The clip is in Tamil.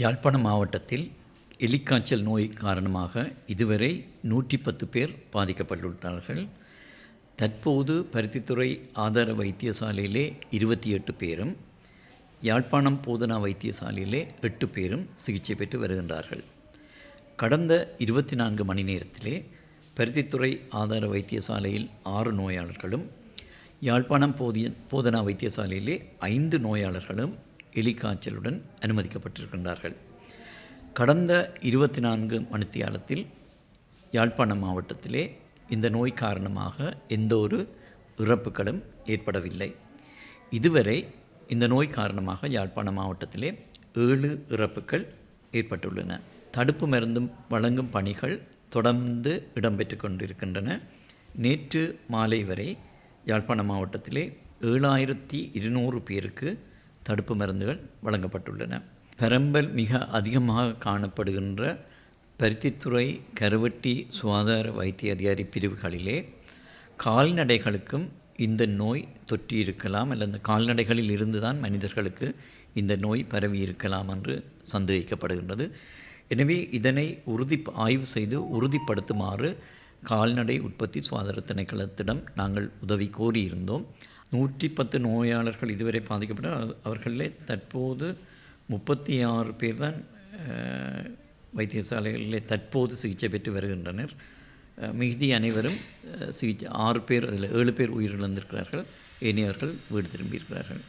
யாழ்ப்பாணம் மாவட்டத்தில் எலிக்காய்ச்சல் நோய் காரணமாக இதுவரை நூற்றி பத்து பேர் பாதிக்கப்பட்டுள்ளார்கள். தற்போது பருத்தித்துறை ஆதார வைத்தியசாலையிலே இருபத்தி எட்டு பேரும் யாழ்ப்பாணம் போதனா வைத்தியசாலையிலே எட்டு பேரும் சிகிச்சை பெற்று வருகின்றார்கள். கடந்த இருபத்தி நான்கு மணி நேரத்திலே பருத்தித்துறை ஆதார வைத்தியசாலையில் ஆறு நோயாளர்களும் யாழ்ப்பாணம் போதிய போதனா வைத்தியசாலையிலே ஐந்து நோயாளர்களும் எலிக்காய்ச்சலுடன் அனுமதிக்கப்பட்டிருக்கின்றார்கள். கடந்த இருபத்தி நான்கு மணித்தியாலத்தில் யாழ்ப்பாணம் மாவட்டத்திலே இந்த நோய் காரணமாக எந்த ஒரு இறப்புகளும் ஏற்படவில்லை. இதுவரை இந்த நோய் காரணமாக யாழ்ப்பாணம் மாவட்டத்திலே ஏழு இறப்புகள் ஏற்பட்டுள்ளன. தடுப்பு மருந்தும் வழங்கும் பணிகள் தொடர்ந்து இடம்பெற்று கொண்டிருக்கின்றன. நேற்று மாலை வரை யாழ்ப்பாணம் மாவட்டத்திலே ஏழாயிரத்தி இருநூறு பேருக்கு தடுப்பு மருந்துகள் வழங்கப்பட்டுள்ளன. பெரம்பல் மிக அதிகமாக காணப்படுகின்ற பருத்தித்துறை கருவட்டி சுகாதார வைத்திய அதிகாரி பிரிவுகளிலே கால்நடைகளுக்கும் இந்த நோய் தொற்றி இருக்கலாம் அல்லது அந்த கால்நடைகளில் இருந்து தான் மனிதர்களுக்கு இந்த நோய் பரவி இருக்கலாம் என்று சந்தேகிக்கப்படுகின்றது. எனவே இதனை உறுதி ஆய்வு செய்து உறுதிப்படுத்துமாறு கால்நடை உற்பத்தி சுகாதார திணைக்களத்திடம் நாங்கள் உதவி கோரியிருந்தோம். நூற்றி பத்து நோயாளர்கள் இதுவரை பாதிக்கப்பட்ட அவர்களிலே தற்போது முப்பத்தி ஆறு பேர் தான் வைத்தியசாலைகளில் தற்போது சிகிச்சை பெற்று வருகின்றனர். மிகுதி அனைவரும் சிகிச்சை ஆறு பேர் அதில் ஏழு பேர் உயிரிழந்திருக்கிறார்கள். ஏனையவர்கள் வீடு திரும்பியிருக்கிறார்கள்.